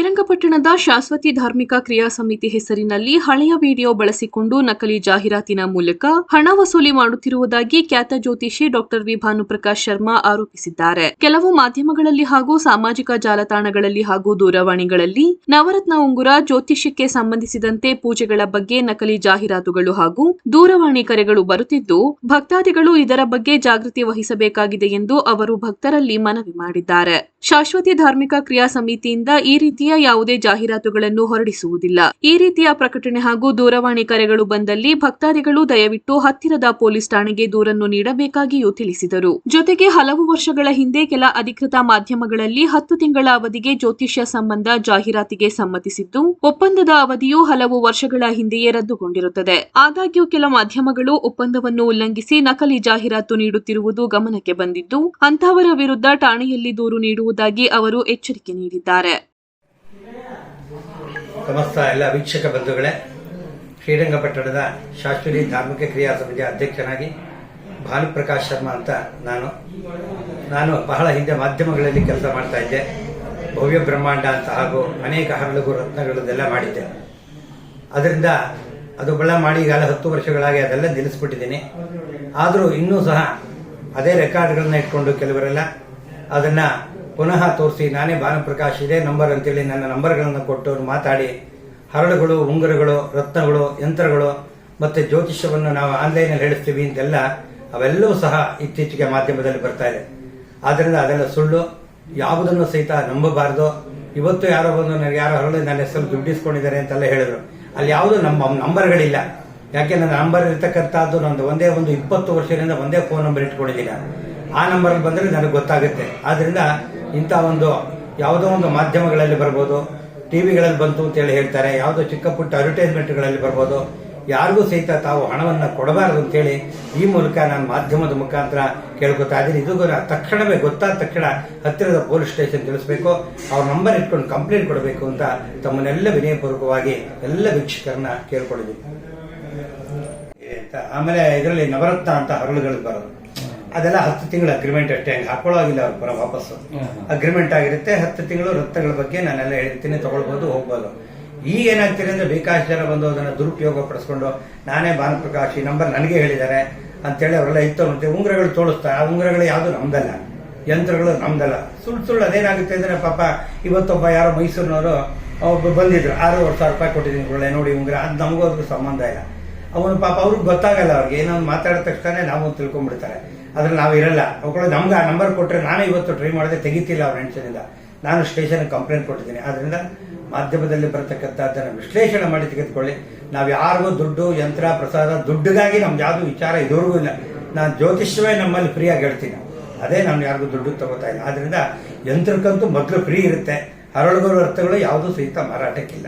ಶ್ರೀರಂಗಪಟ್ಟಣದ ಶಾಶ್ವತಿ ಧಾರ್ಮಿಕ ಕ್ರಿಯಾ ಸಮಿತಿ ಹೆಸರಿನಲ್ಲಿ ಹಳೆಯ ವಿಡಿಯೋ ಬಳಸಿಕೊಂಡು ನಕಲಿ ಜಾಹೀರಾತಿನ ಮೂಲಕ ಹಣ ವಸೂಲಿ ಮಾಡುತ್ತಿರುವುದಾಗಿ ಖ್ಯಾತ ಜ್ಯೋತಿಷಿ ಡಾಕ್ಟರ್ ವಿ ಭಾನುಪ್ರಕಾಶ್ ಶರ್ಮಾ ಆರೋಪಿಸಿದ್ದಾರೆ. ಕೆಲವು ಮಾಧ್ಯಮಗಳಲ್ಲಿ ಹಾಗೂ ಸಾಮಾಜಿಕ ಜಾಲತಾಣಗಳಲ್ಲಿ ಹಾಗೂ ದೂರವಾಣಿಗಳಲ್ಲಿ ನವರತ್ನ ಉಂಗುರ ಜ್ಯೋತಿಷ್ಯಕ್ಕೆ ಸಂಬಂಧಿಸಿದಂತೆ ಪೂಜೆಗಳ ಬಗ್ಗೆ ನಕಲಿ ಜಾಹೀರಾತುಗಳು ಹಾಗೂ ದೂರವಾಣಿ ಕರೆಗಳು ಬರುತ್ತಿದ್ದು, ಭಕ್ತಾದಿಗಳು ಇದರ ಬಗ್ಗೆ ಜಾಗೃತಿ ವಹಿಸಬೇಕಾಗಿದೆ ಎಂದು ಅವರು ಭಕ್ತರಲ್ಲಿ ಮನವಿ ಮಾಡಿದ್ದಾರೆ. ಶಾಶ್ವತಿ ಧಾರ್ಮಿಕ ಕ್ರಿಯಾ ಸಮಿತಿಯಿಂದ ಈ ರೀತಿಯ ಯಾವುದೇ ಜಾಹೀರಾತುಗಳನ್ನು ಹೊರಡಿಸುವುದಿಲ್ಲ. ಈ ರೀತಿಯ ಪ್ರಕಟಣೆ ಹಾಗೂ ದೂರವಾಣಿ ಕರೆಗಳು ಬಂದಲ್ಲಿ ಭಕ್ತಾದಿಗಳು ದಯವಿಟ್ಟು ಹತ್ತಿರದ ಪೊಲೀಸ್ ಠಾಣೆಗೆ ದೂರನ್ನು ನೀಡಬೇಕಾಗಿಯೂ ತಿಳಿಸಿದರು. ಜೊತೆಗೆ ಹಲವು ವರ್ಷಗಳ ಹಿಂದೆ ಕೆಲ ಅಧಿಕೃತ ಮಾಧ್ಯಮಗಳಲ್ಲಿ ಹತ್ತು ತಿಂಗಳ ಅವಧಿಗೆ ಜ್ಯೋತಿಷ್ಯ ಸಂಬಂಧ ಜಾಹೀರಾತಿಗೆ ಸಮ್ಮತಿಸಿದ್ದು, ಒಪ್ಪಂದದ ಅವಧಿಯು ಹಲವು ವರ್ಷಗಳ ಹಿಂದೆಯೇ ರದ್ದುಗೊಂಡಿರುತ್ತದೆ. ಆದಾಗ್ಯೂ ಕೆಲ ಮಾಧ್ಯಮಗಳು ಒಪ್ಪಂದವನ್ನು ಉಲ್ಲಂಘಿಸಿ ನಕಲಿ ಜಾಹೀರಾತು ನೀಡುತ್ತಿರುವುದು ಗಮನಕ್ಕೆ ಬಂದಿದ್ದು ಅಂತಹವರ ವಿರುದ್ಧ ಠಾಣೆಯಲ್ಲಿ ದೂರು ನೀಡುವುದಾಗಿ ಅವರು ಎಚ್ಚರಿಕೆ ನೀಡಿದ್ದಾರೆ. ಸಮಸ್ತ ಎಲ್ಲ ವೀಕ್ಷಕ ಬಂಧುಗಳೇ ಶ್ರೀರಂಗಪಟ್ಟಣದ ಶಾಶ್ವತಿ ಧಾರ್ಮಿಕ ಕ್ರಿಯಾ ಸಮಿತಿಯ ಅಧ್ಯಕ್ಷನಾಗಿ ಭಾನುಪ್ರಕಾಶ್ ಶರ್ಮಾ ಅಂತ ನಾನು. ನಾನು ಬಹಳ ಹಿಂದೆ ಮಾಧ್ಯಮಗಳಲ್ಲಿ ಕೆಲಸ ಮಾಡ್ತಾ ಇದ್ದೆ. ಭವ್ಯ ಬ್ರಹ್ಮಾಂಡ ಅಂತ ಹಾಗೂ ಅನೇಕ ಹರಳುಗು ರತ್ನಗಳನ್ನೆಲ್ಲ ಮಾಡಿದ್ದೆ. ಅದರಿಂದ ಅದು ಬಳ ಮಾಡಿ ಈಗಾಗಲೇ ಹತ್ತು ವರ್ಷಗಳಾಗಿ ಅದೆಲ್ಲ ನಿಲ್ಲಿಸ್ಬಿಟ್ಟಿದ್ದೀನಿ. ಆದರೂ ಇನ್ನೂ ಸಹ ಅದೇ ರೆಕಾರ್ಡ್ಗಳನ್ನ ಇಟ್ಕೊಂಡು ಕೆಲವರೆಲ್ಲ ಅದನ್ನ ಪುನಃ ತೋರಿಸಿ, ನಾನೇ ಭಾನುಪ್ರಕಾಶ್, ಇದೇ ನಂಬರ್ ಅಂತೇಳಿ ನನ್ನ ನಂಬರ್ಗಳನ್ನು ಕೊಟ್ಟು ಮಾತಾಡಿ, ಹರಳುಗಳು, ಉಂಗುರಗಳು, ರತ್ನಗಳು, ಯಂತ್ರಗಳು ಮತ್ತೆ ಜ್ಯೋತಿಷ್ಯವನ್ನು ನಾವು ಆನ್ಲೈನಲ್ಲಿ ಹೇಳಿಸ್ತೀವಿ ಅಂತೆಲ್ಲ ಅವೆಲ್ಲವೂ ಸಹ ಇತ್ತೀಚೆಗೆ ಮಾಧ್ಯಮದಲ್ಲಿ ಬರ್ತಾ ಇದೆ. ಆದ್ದರಿಂದ ಅದೆಲ್ಲ ಸುಳ್ಳು, ಯಾವುದನ್ನು ಸಹಿತ ನಂಬಬಾರದು. ಇವತ್ತು ಯಾರೋ ಬಂದು ನನಗೆ, ಯಾರೋ ಹರಳು ನನ್ನ ಹೆಸರು ದುಡ್ಡಿಸ್ಕೊಂಡಿದ್ದಾರೆ ಅಂತೆಲ್ಲ ಹೇಳಿದ್ರು. ಅಲ್ಲಿ ಯಾವುದು ನಮ್ಮ ನಂಬರ್ಗಳಿಲ್ಲ ಯಾಕೆ, ನನ್ನ ನಂಬರ್ ಇರ್ತಕ್ಕಂಥದ್ದು ನಂದು ಒಂದೇ ಒಂದು ಇಪ್ಪತ್ತು ವರ್ಷದಿಂದ ಒಂದೇ ಫೋನ್ ನಂಬರ್ ಇಟ್ಕೊಂಡಿದ್ದೀನಿ. ಆ ನಂಬರ್ ಬಂದರೆ ನನಗೆ ಗೊತ್ತಾಗುತ್ತೆ. ಆದ್ರಿಂದ ಇಂಥ ಒಂದು ಯಾವುದೋ ಒಂದು ಮಾಧ್ಯಮಗಳಲ್ಲಿ ಬರ್ಬೋದು, ಟಿವಿಗಳಲ್ಲಿ ಬಂತು ಅಂತೇಳಿ ಹೇಳ್ತಾರೆ, ಯಾವುದೋ ಚಿಕ್ಕ ಪುಟ್ಟ ಅಡ್ವರ್ಟೈಸ್ಮೆಂಟ್ಗಳಲ್ಲಿ ಬರ್ಬೋದು, ಯಾರಿಗೂ ಸಹಿತ ತಾವು ಹಣವನ್ನು ಕೊಡಬಾರದು ಅಂತೇಳಿ ಈ ಮೂಲಕ ನಾನು ಮಾಧ್ಯಮದ ಮುಖಾಂತರ ಕೇಳ್ಕೊತಾ ಇದ್ದೀನಿ. ಇದು ತಕ್ಷಣವೇ ಗೊತ್ತಾದ ತಕ್ಷಣ ಹತ್ತಿರದ ಪೊಲೀಸ್ ಸ್ಟೇಷನ್ ತಿಳಿಸಬೇಕು, ಅವ್ರ ನಂಬರ್ ಇಟ್ಕೊಂಡು ಕಂಪ್ಲೇಂಟ್ ಕೊಡಬೇಕು ಅಂತ ತಮ್ಮನ್ನೆಲ್ಲ ವಿನಯಪೂರ್ವಕವಾಗಿ ಎಲ್ಲ ವೀಕ್ಷಕರನ್ನ ಕೇಳ್ಕೊಂಡಿದ್ದೀನಿ. ಅಂತ ಆಮೇಲೆ ಇದರಲ್ಲಿ ನವರತ್ನ ಅಂತ ಹರಳುಗಳು ಬರೋದು. ಅದೆಲ್ಲ ಹತ್ತು ತಿಂಗಳು ಅಗ್ರಿಮೆಂಟ್ ಅಷ್ಟೇ ಹಂಗೆ ಹಾಕೊಳ್ಳೋಗಿಲ್ಲ ಅವ್ರು ಬರೋ ವಾಪಸ್ಸು. ಅಗ್ರಿಮೆಂಟ್ ಆಗಿರುತ್ತೆ ಹತ್ತು ತಿಂಗಳು ವೃತ್ತಗಳ ಬಗ್ಗೆ ನಾನೆಲ್ಲ ಹೇಳ್ತೀನಿ ತಗೊಳ್ಬೋದು ಹೋಗ್ಬೋದು. ಈಗ ಏನಾಗ್ತಿದೆ ಅಂದ್ರೆ ಬೇಕಾಷ್ಟು ಜನ ಬಂದು ಅದನ್ನ ದುರುಪಯೋಗ ಪಡಿಸ್ಕೊಂಡು ನಾನೇ ಭಾನುಪ್ರಕಾಶ್ ಈ ನಂಬರ್ ನನಗೆ ಹೇಳಿದ್ದಾರೆ ಅಂತೇಳಿ ಅವರೆಲ್ಲ ಇತ್ತು ಮತ್ತೆ ಉಂಗ್ರಗಳು ತೋಳಿಸ್ತಾರೆ. ಆ ಉಂಗ್ರಗಳು ಯಾವುದು ನಮ್ದಲ್ಲ. ಯಂತ್ರಗಳು ನಮ್ದಲ್ಲ. ಸುಳ್ಳು ಸುಳ್ಳು ಅದೇನಾಗುತ್ತೆ ಅಂದ್ರೆ ಪಾಪ ಇವತ್ತೊಬ್ಬ ಯಾರೋ ಮೈಸೂರಿನವರು ಒಬ್ಬ ಬಂದಿದ್ರು ಆರೂವರೆ ಸಾವಿರ ರೂಪಾಯಿ ಕೊಟ್ಟಿದ್ದೀನಿ ಒಳ್ಳೆ ನೋಡಿ ಉಂಗ್ರ ಅದು ನಮಗೂ ಅದ್ರ ಸಂಬಂಧ ಇಲ್ಲ. ಅವನು ಪಾಪ ಅವ್ರಿಗೆ ಗೊತ್ತಾಗಲ್ಲ ಅವ್ರಿಗೆ. ಏನೋ ಮಾತಾಡಿದ ತಕ್ಷಣ ನಾವು ತಿಳ್ಕೊಂಡ್ಬಿಡ್ತಾರೆ. ಅದ್ರಲ್ಲಿ ನಾವು ಇರಲ್ಲ. ಅವುಗಳು ನಮ್ಗೆ ಆ ನಂಬರ್ ಕೊಟ್ಟರೆ ನಾನೇ ಇವತ್ತು ಟ್ರೈ ಮಾಡಿದೆ ತೆಗಿತಿಲ್ಲ ಅವ್ರ ಹೆಂಡತಿನಿಂದ. ನಾನು ಸ್ಟೇಷನ್ ಕಂಪ್ಲೇಂಟ್ ಕೊಟ್ಟಿದ್ದೀನಿ. ಆದ್ರಿಂದ ಮಾಧ್ಯಮದಲ್ಲಿ ಬರತಕ್ಕಂಥದ್ದನ್ನು ವಿಶ್ಲೇಷಣೆ ಮಾಡಿ ತೆಗೆದುಕೊಳ್ಳಿ. ನಾವು ಯಾರಿಗೂ ದುಡ್ಡು, ಯಂತ್ರ, ಪ್ರಸಾದ ದುಡ್ಡಿಗಾಗಿ ನಮ್ದು ಯಾವುದು ವಿಚಾರ ಇದುವರೆಗೂ ಇಲ್ಲ. ನಾನು ಜ್ಯೋತಿಷ್ಯವೇ ನಮ್ಮಲ್ಲಿ ಫ್ರೀ ಆಗಿ ಹೇಳ್ತೀನಿ. ಅದೇ ನಾನು ಯಾರಿಗೂ ದುಡ್ಡು ತಗೋತಾ ಇಲ್ಲ. ಆದ್ರಿಂದ ಯಂತ್ರಕ್ಕಂತೂ ಮೊದಲು ಫ್ರೀ ಇರುತ್ತೆ. ಹರಳುಗಳು ಅರ್ಥಗಳು ಯಾವುದೂ ಸಹಿತ ಮಾರಾಟಕ್ಕಿಲ್ಲ.